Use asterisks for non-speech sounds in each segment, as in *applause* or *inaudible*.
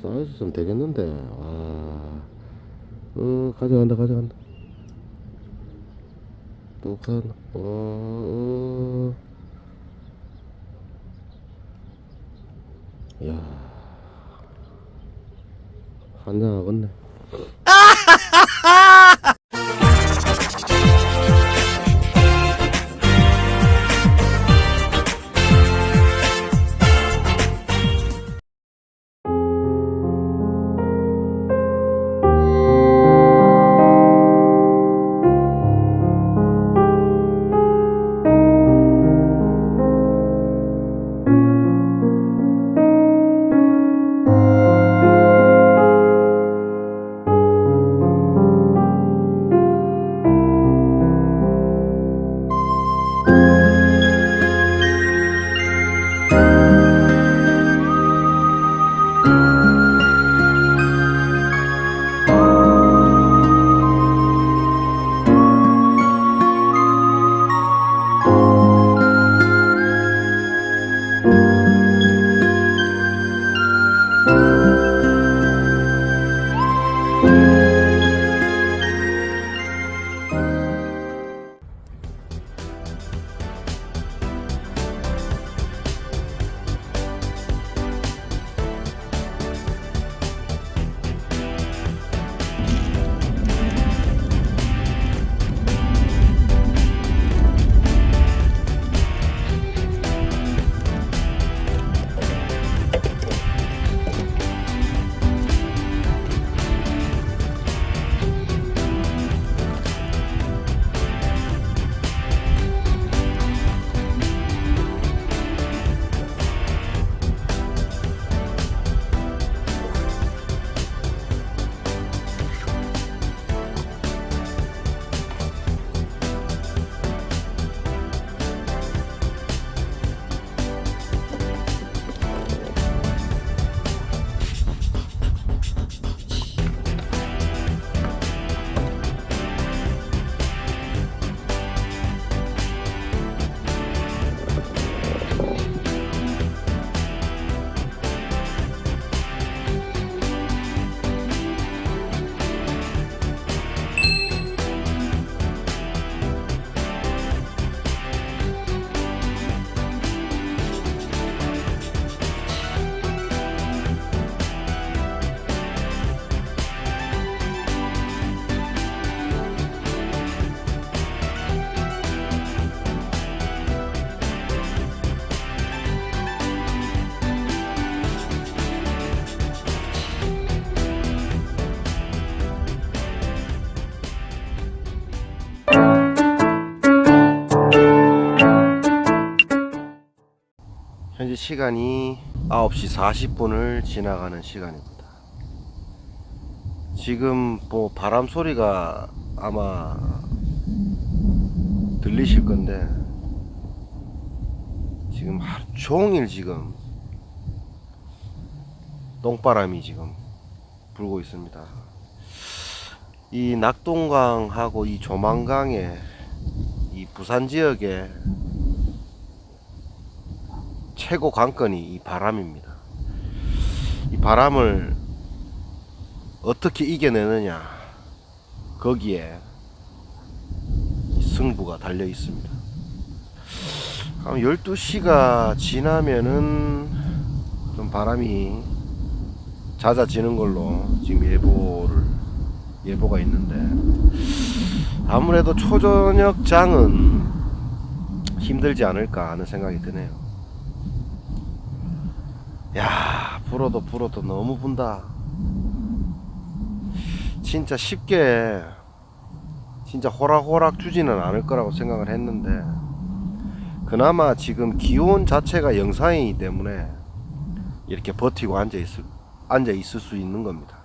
사이즈 좀 되겠는데. 아, 어, 가져간다, 가져간다. 또 간, 어, 어. 야, 환장하겠네. *laughs* 시간이 9시 40분을 지나가는 시간입니다. 지금 뭐 바람 소리가 아마 들리실 건데 지금 하루 종일 지금 똥바람이 지금 불고 있습니다. 이 낙동강하고 이 조만강에 이 부산 지역에 최고 관건이 이 바람입니다. 이 바람을 어떻게 이겨내느냐 거기에 이 승부가 달려 있습니다. 한 12시가 지나면은 좀 바람이 잦아지는 걸로 지금 예보를 예보가 있는데 아무래도 초저녁 장은 힘들지 않을까 하는 생각이 드네요. 야, 불어도 불어도 너무 분다. 진짜 쉽게 진짜 호락호락 주지는 않을 거라고 생각을 했는데 그나마 지금 기온 자체가 영상이기 때문에 이렇게 버티고 앉아 있을 앉아 있을 수 있는 겁니다.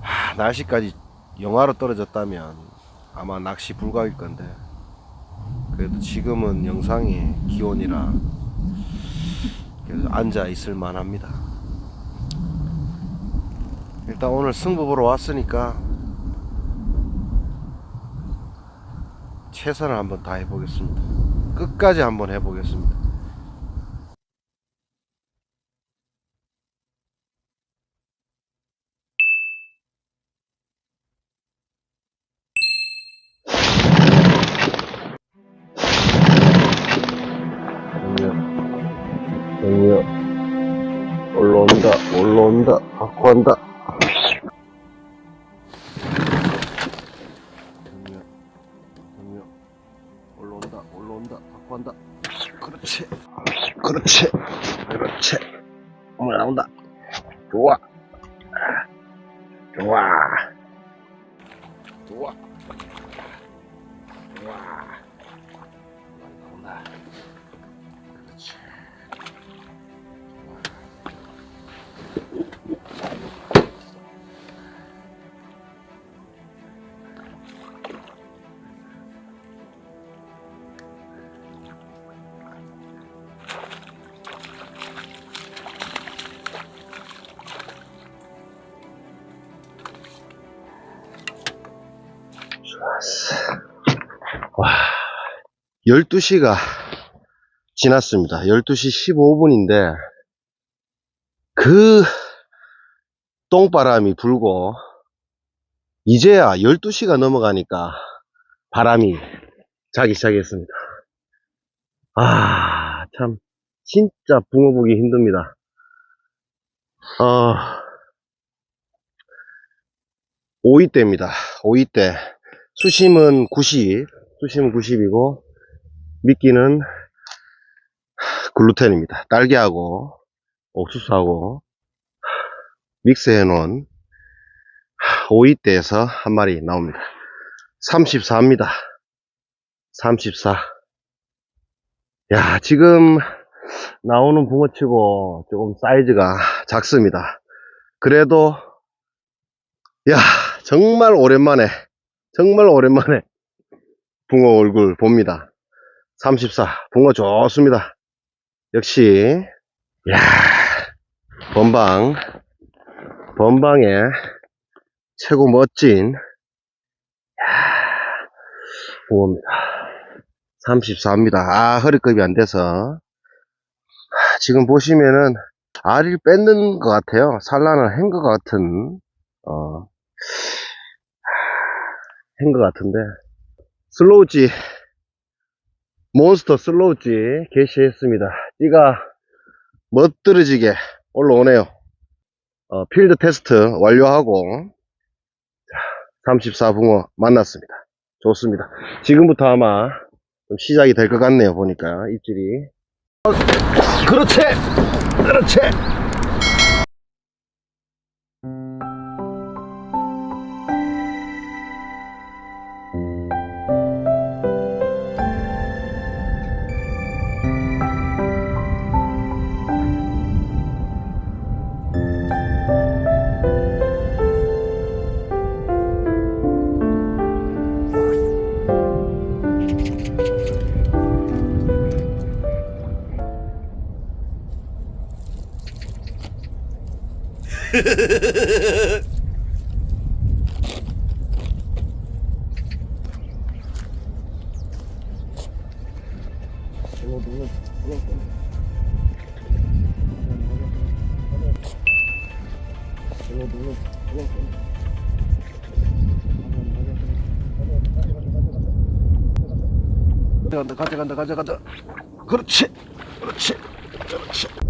하, 날씨까지 영하로 떨어졌다면 아마 낚시 불가일 건데 그래도 지금은 영상이 기온이라 그래서 앉아 있을 만합니다. 일단 오늘 승부 보러 왔으니까 최선을 한번 다 해 보겠습니다. 끝까지 한번 해보겠습니다. 갖 12시가 지났습니다. 12시 15분인데 그 똥바람이 불고 이제야 12시가 넘어가니까 바람이 자기 시작했습니다. 아 참 진짜 붕어 보기 힘듭니다. 어, 오이대입니다. 오이대. 수심은 90 수심은 90이고 미끼는 글루텐입니다. 딸기하고 옥수수하고 믹스해 놓은 오이대에서 한 마리 나옵니다. 34입니다. 34. 야, 지금 나오는 붕어치고 조금 사이즈가 작습니다. 그래도 야, 정말 오랜만에 정말 오랜만에 붕어 얼굴 봅니다. 34. 붕어 좋습니다. 역시, 야 번방, 번방의 최고 멋진, 야 붕어입니다. 34입니다. 아, 허리급이 안 돼서. 하, 지금 보시면은, 알을 뺏는 것 같아요. 산란을 한 것 같은, 어, 한 것 같은데. 슬로우지 몬스터 슬로우지 개시했습니다. 띠가 멋들어지게 올라오네요. 어, 필드 테스트 완료하고 34붕어 만났습니다. 좋습니다. 지금부터 아마 좀 시작이 될 것 같네요 보니까. 입질이 그렇지! 그렇지 간다, 가자, 간다, 가자, 가자. 그렇지, 그렇지, 그렇지.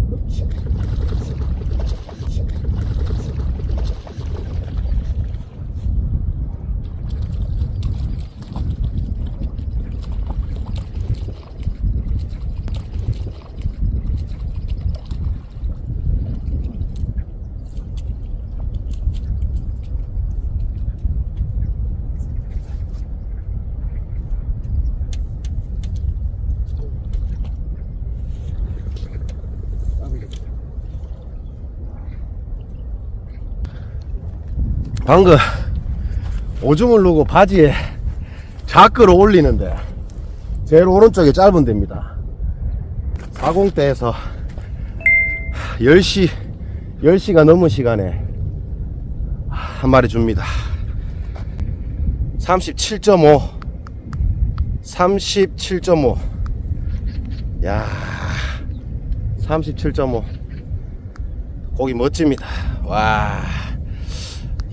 방금 오줌을 누고 바지에 자크를 올리는데 제일 오른쪽에 짧은 데입니다. 40대에서 10시 10시가 넘은 시간에 한 마리 줍니다. 37.5 37.5 야 37.5 고기 멋집니다. 와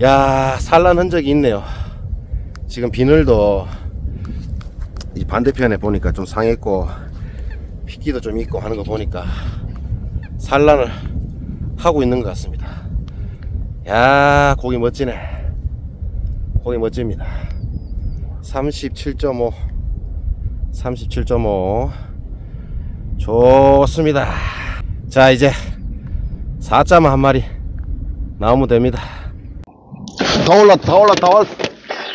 야 산란 흔적이 있네요. 지금 비늘도 이 반대편에 보니까 좀 상했고 핏기도 좀 있고 하는 거 보니까 산란을 하고 있는 것 같습니다. 야 고기 멋지네. 고기 멋집니다. 37.5 37.5 좋습니다. 자 이제 4점 한 마리 나오면 됩니다 다 올랐다 다 올랐다 다 올랐다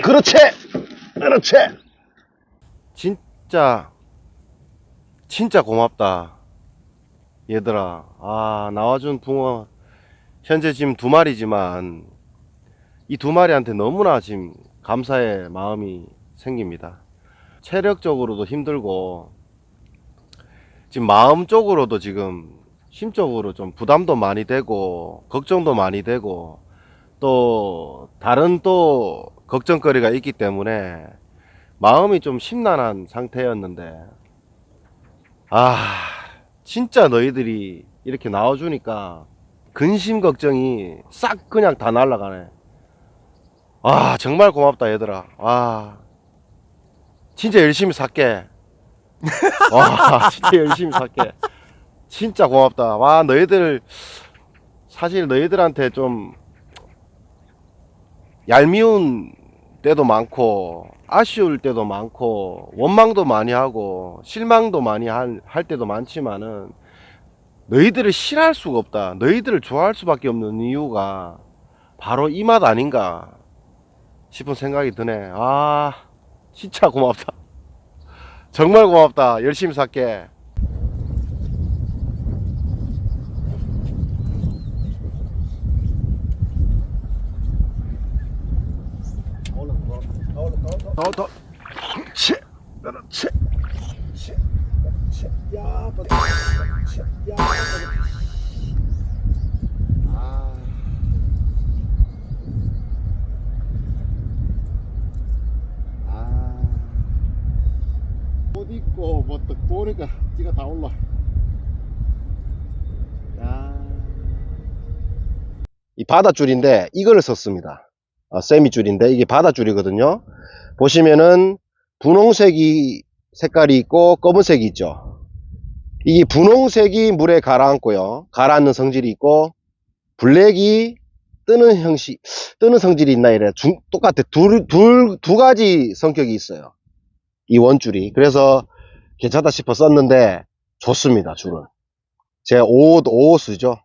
그렇지! 그렇지! 진짜 진짜 고맙다 얘들아. 아 나와준 붕어 현재 지금 두 마리지만 이 두 마리한테 너무나 지금 감사의 마음이 생깁니다. 체력적으로도 힘들고 지금 마음적으로도 지금 심적으로 좀 부담도 많이 되고 걱정도 많이 되고 또 다른 또 걱정거리가 있기 때문에 마음이 좀 심란한 상태였는데 아 진짜 너희들이 이렇게 나와주니까 근심 걱정이 싹 그냥 다 날라가네. 아 정말 고맙다 얘들아. 아 진짜 열심히 살게. 와 *laughs* 진짜 열심히 살게. 진짜 고맙다. 와 너희들 사실 너희들한테 좀 얄미운 때도 많고 아쉬울 때도 많고 원망도 많이 하고 실망도 많이 할, 할 때도 많지만은 너희들을 싫어할 수가 없다. 너희들을 좋아할 수밖에 없는 이유가 바로 이 맛 아닌가 싶은 생각이 드네. 아 진짜 고맙다. 정말 고맙다. 열심히 살게 더, 더. 그렇지. 그렇지. 그렇지. 그렇지. 야, 또. 그렇지. 야, 아. 아. 옷 보니까 띠가 다 올라. 야. 이 바다줄인데 이거를 썼습니다. 아, 세미줄인데 이게 바다줄이거든요. 보시면은 분홍색이 색깔이 있고 검은색이 있죠. 이게 분홍색이 물에 가라앉고요. 가라앉는 성질이 있고 블랙이 뜨는 형식, 뜨는 성질이 있나 이래. 중- 똑같아. 둘, 둘, 두 가지 성격이 있어요. 이 원줄이. 그래서 괜찮다 싶어 썼는데 좋습니다. 줄은. 제 5호, 5호 쓰죠.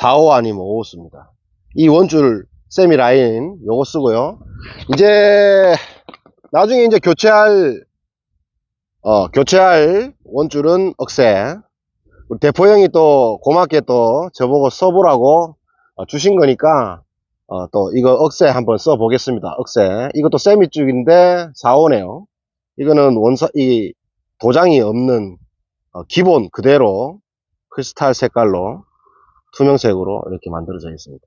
4호 아니면 5호 씁니다. 이 원줄 세미 라인 요거 쓰고요. 이제 나중에 이제 교체할 어 교체할 원줄은 우리 대포 형이 또 고맙게 또 저보고 써보라고 어, 주신 거니까 어, 또 이거 억새 한번 써 보겠습니다. 억새. 이것도 세미줄인데 4호네요. 이거는 원사 이 도장이 없는 어, 기본 그대로 크리스탈 색깔로 투명색으로 이렇게 만들어져 있습니다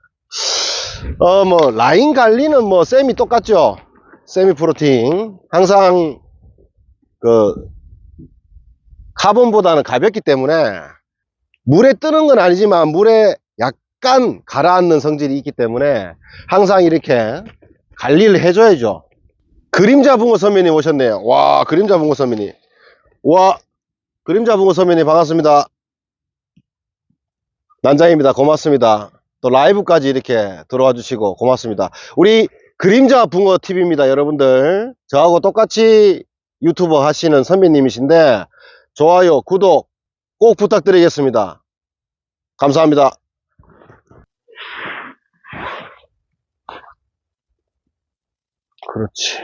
어 뭐 라인 관리는 뭐 셈이 똑같죠? 세미 프로틴. 항상 그 카본보다는 가볍기 때문에 물에 뜨는 건 아니지만 물에 약간 가라앉는 성질이 있기 때문에 항상 이렇게 관리를 해줘야죠. 그림자 붕어 선배님 오셨네요. 와 그림자 붕어 선배님. 와 그림자 붕어 선배님 반갑습니다. 난장입니다. 고맙습니다 또 라이브까지 이렇게 들어와 주시고 고맙습니다 우리 그림자 붕어 TV입니다, 여러분들. 저하고 똑같이 유튜버 하시는 선배님이신데, 좋아요, 구독 꼭 부탁드리겠습니다. 감사합니다. 그렇지.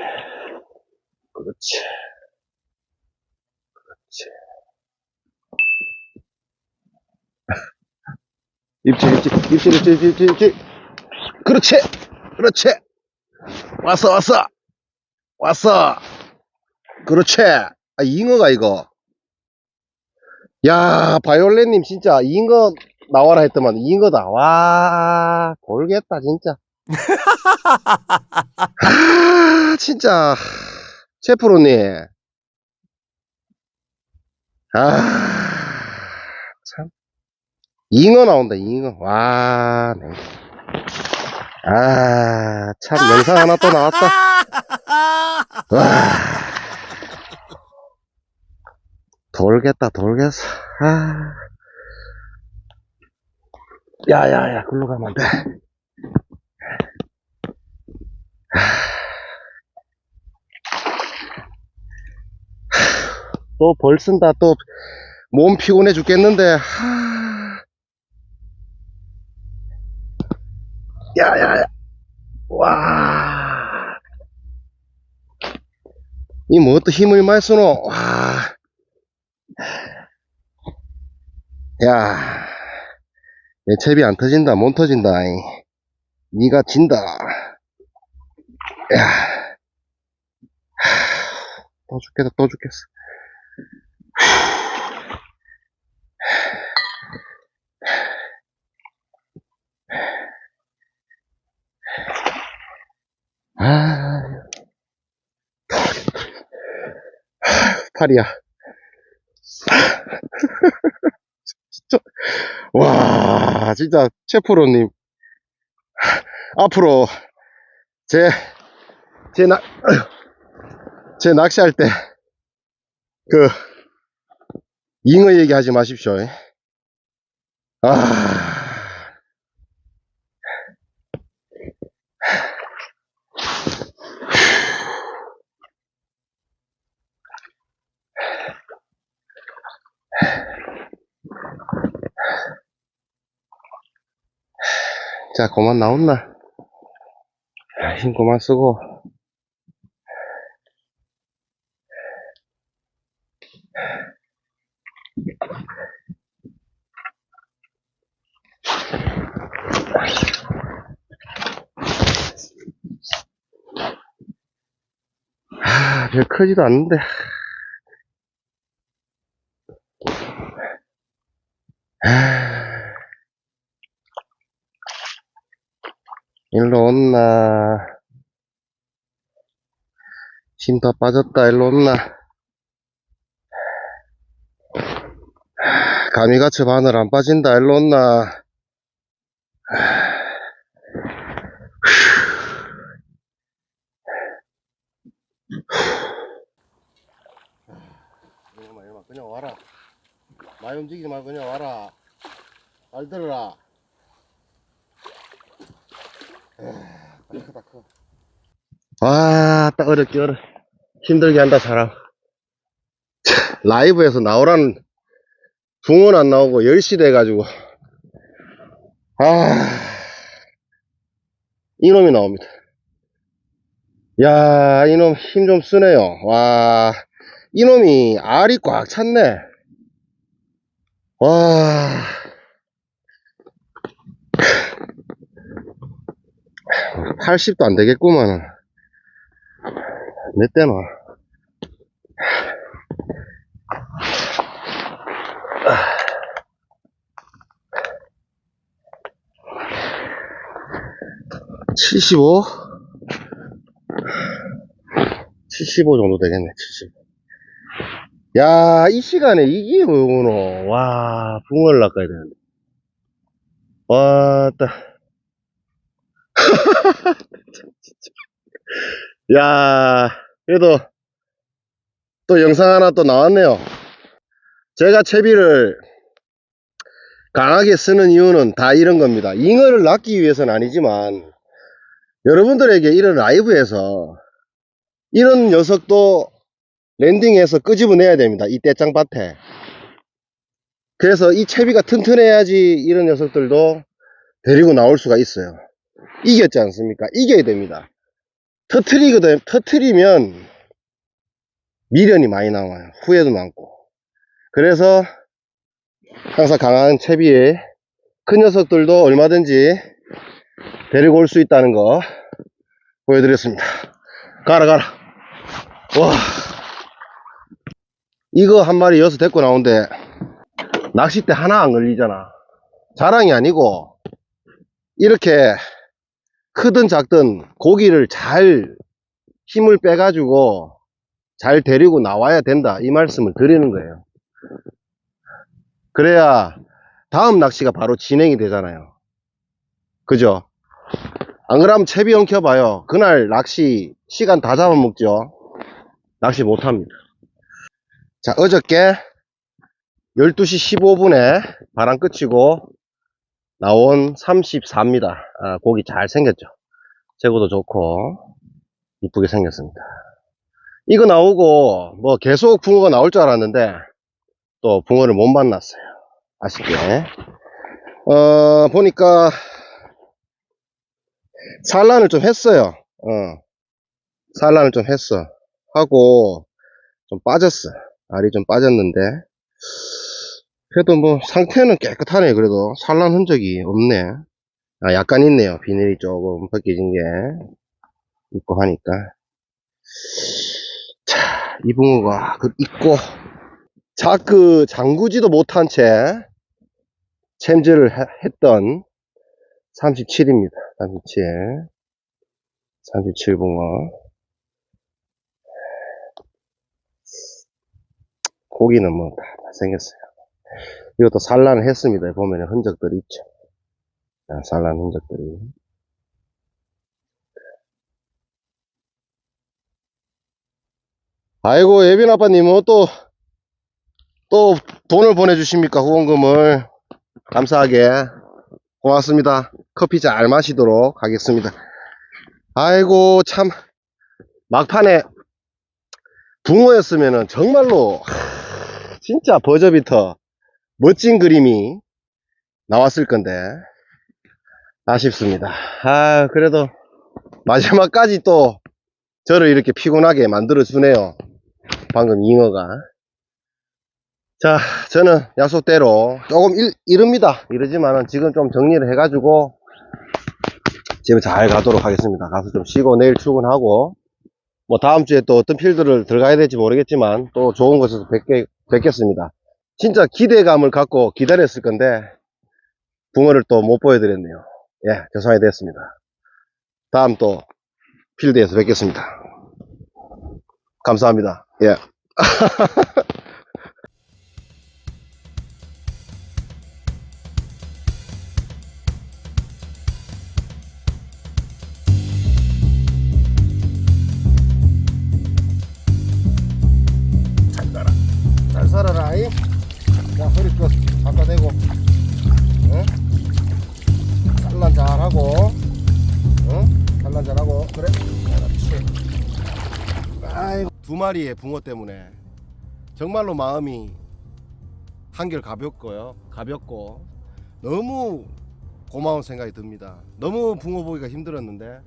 그렇지. 입질, 입질, 입질, 입질, 입질, 입질. 그렇지. 그렇지. 왔어 왔어 왔어. 그렇지. 아 잉어가 이거. 야 바이올렛님 진짜 잉어 나와라 했더만 잉어다 와. 돌겠다 진짜. 아 진짜. 최프로님. 아 잉어 나온다, 잉어. 와, 네. 아, 참, 영상 하나 또 나왔다. *laughs* 와. 돌겠다, 돌겠어. 아. 야, 야, 야, 글로 가면 안 돼. 또 벌 쓴다, 또, 몸 피곤해 죽겠는데, 하. 야, 야, 야. 와. 이 뭐 또 힘을 많이 쓰노? 와. 야. 내 첩이 안 터진다, 못 터진다. 이. 니가 진다. 야. 또 죽겠다, 또 죽겠어. 아, 팔이야. 진짜, 와, 진짜, 최프로님. 앞으로, 제, 제 낚, 제 낚시할 때, 그, 잉어 얘기하지 마십시오. 아, 자, 그만 나온나? 아, 힘 그만 쓰고. 아, 별 크지도 않는데. 아, 일로 온나. 힘더 빠졌다, 일로 온나. 가미가츠 바늘 안 빠진다, 일로 온나. 이놈아, 이놈아, 그냥 와라. 많이 움직이지 말고 그냥 와라. 말 들어라. 에이, 크다, 커. 와, 딱 어렵게 어려. 힘들게 한다, 사람. 라이브에서 나오라는 붕어는 안 나오고 10시 돼가지고. 아, 이놈이 나옵니다. 야, 이놈 힘 좀 쓰네요. 와, 이놈이 알이 꽉 찼네. 와. 80도 안 되겠구만. 몇 대나? 칠십오? 75 정도 되겠네, 70. 야, 이 시간에 이게 뭐구노. 와, 붕어를 낚아야 되는데. 와, 따. *laughs* 야, 그래도 또 영상 하나 또 나왔네요. 제가 채비를 강하게 쓰는 이유는 다 이런 겁니다. 잉어를 낚기 위해서는 아니지만 여러분들에게 이런 라이브에서 이런 녀석도 랜딩해서 끄집어내야 됩니다. 이 떼짱밭에. 그래서 이 채비가 튼튼해야지 이런 녀석들도 데리고 나올 수가 있어요. 이겼지 않습니까? 이겨야 됩니다. 터트리거든, 터트리면 미련이 많이 나와요. 후회도 많고. 그래서 항상 강한 채비에 큰 녀석들도 얼마든지 데리고 올 수 있다는 거 보여드렸습니다. 가라, 가라. 와. 이거 한 마리 여기서 데리고 나오는데 낚싯대 하나 안 걸리잖아. 자랑이 아니고 이렇게 크든 작든 고기를 잘 힘을 빼가지고 잘 데리고 나와야 된다. 이 말씀을 드리는 거예요. 그래야 다음 낚시가 바로 진행이 되잖아요. 그죠? 안 그러면 채비 엉켜봐요. 그날 낚시 시간 다 잡아먹죠. 낚시 못합니다. 자, 어저께 12시 15분에 바람 끝이고 나온 34입니다. 아, 고기 잘 생겼죠. 재고도 좋고 이쁘게 생겼습니다. 이거 나오고 뭐 계속 붕어가 나올 줄 알았는데 또 붕어를 못 만났어요. 아쉽게. 어, 보니까 산란을 좀 했어요. 어, 산란을 좀 했어. 하고 좀 빠졌어. 알이 좀 빠졌는데 그래도 뭐 상태는 깨끗하네. 그래도 산란 흔적이 없네. 아, 약간 있네요. 비닐이 조금 벗겨진 게 있고 하니까. 자, 이 붕어가 그 있고 자그 장구지도 못한 채 챔질을 해- 했던 37입니다. 37. 37 붕어. 고기는 뭐 다 생겼어요. 이것도 산란을 했습니다. 보면 흔적들이 있죠. 자, 산란 흔적들이. 아이고, 예빈 아빠님은 또, 또 돈을 보내주십니까? 후원금을. 감사하게. 고맙습니다. 커피 잘 마시도록 하겠습니다. 아이고, 참. 막판에 붕어였으면은 정말로, 하, 진짜 버저비터 멋진 그림이 나왔을 건데, 아쉽습니다. 아, 그래도 마지막까지 또 저를 이렇게 피곤하게 만들어 주네요. 방금 잉어가. 자, 저는 약속대로 조금 일, 이릅니다. 이러지만은 지금 좀 정리를 해 가지고 집에 잘 가도록 하겠습니다. 가서 좀 쉬고 내일 출근하고 뭐 다음 주에 또 어떤 필드를 들어가야 될지 모르겠지만 또 좋은 곳에서 뵙게, 뵙겠습니다. 진짜 기대감을 갖고 기다렸을 건데 붕어를 또 못 보여드렸네요. 예, 죄송하게 됐습니다. 다음 또 필드에서 뵙겠습니다. 감사합니다. 예. *laughs* 자, 허리 끝 갖다 대고. 응? 산란 잘하고. 응? 산란 잘하고. 그래. 아이고. 두 마리의 붕어 때문에 정말로 마음이 한결 가볍고요. 가볍고 너무 고마운 생각이 듭니다. 너무 붕어 보기가 힘들었는데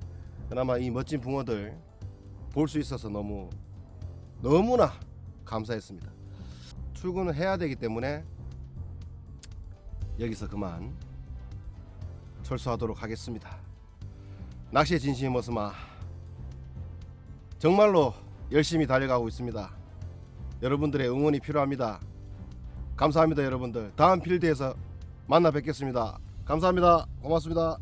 그나마 이 멋진 붕어들 볼 수 있어서 너무 너무나 감사했습니다. 출근을 해야 되기 때문에 여기서 그만 철수하도록 하겠습니다. 낚시의 진심이 머스마 정말로 열심히 달려가고 있습니다. 여러분들의 응원이 필요합니다. 감사합니다, 여러분들. 다음 필드에서 만나 뵙겠습니다. 감사합니다. 고맙습니다.